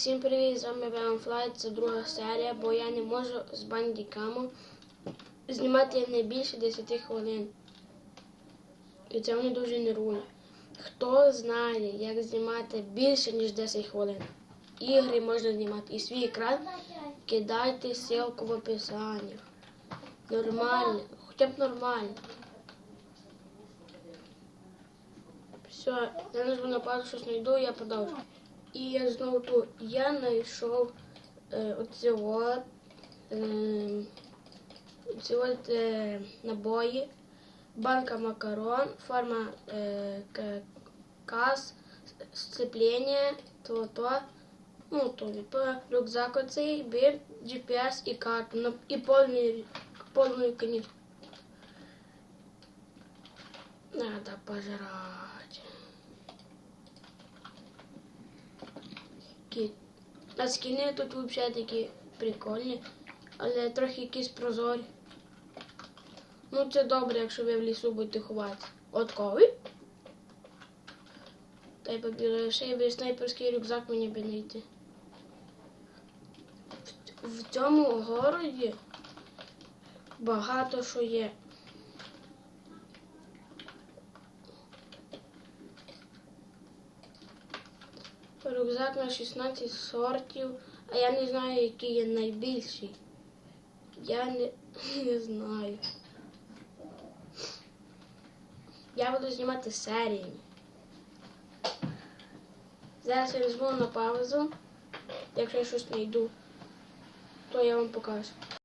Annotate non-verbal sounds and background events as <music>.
Всім привіт, з вами Venomflight, це друга серія, бо я не можу з бандікамом знімати не більше 10 хвилин. І це мені дуже нервує. Хто знає, як знімати більше, ніж 10 хвилин? Ігри можна знімати. І свій екран кидайте ссылку в описанні. Нормально, хоча б нормально. Все, я нажму на паузу, щось знайду, я продовжу. І я знову тут. Я знайшов е, оці от, е, оці от е, набої, банка макарон, форма е, к- кас, сцеплення, то то. Ну, то типа рюкзак оцей, бір, GPS і карту. Ну, І повний, повну каністру. Надо пожрать. А скіни тут взагалі такі прикольні, але трохи якісь прозорі. Ну, це добре, якщо ви в лісу будете ховатися. От коли. Та й побігли ще й снайперський рюкзак мені би не йти. В, в цьому городі багато що є. Рюкзак на 16 сортів, а я не знаю, який є найбільший. Я не, <laughs> не знаю. Я буду знімати серіями. Зараз я візьму на паузу. Якщо я щось знайду, то я вам покажу.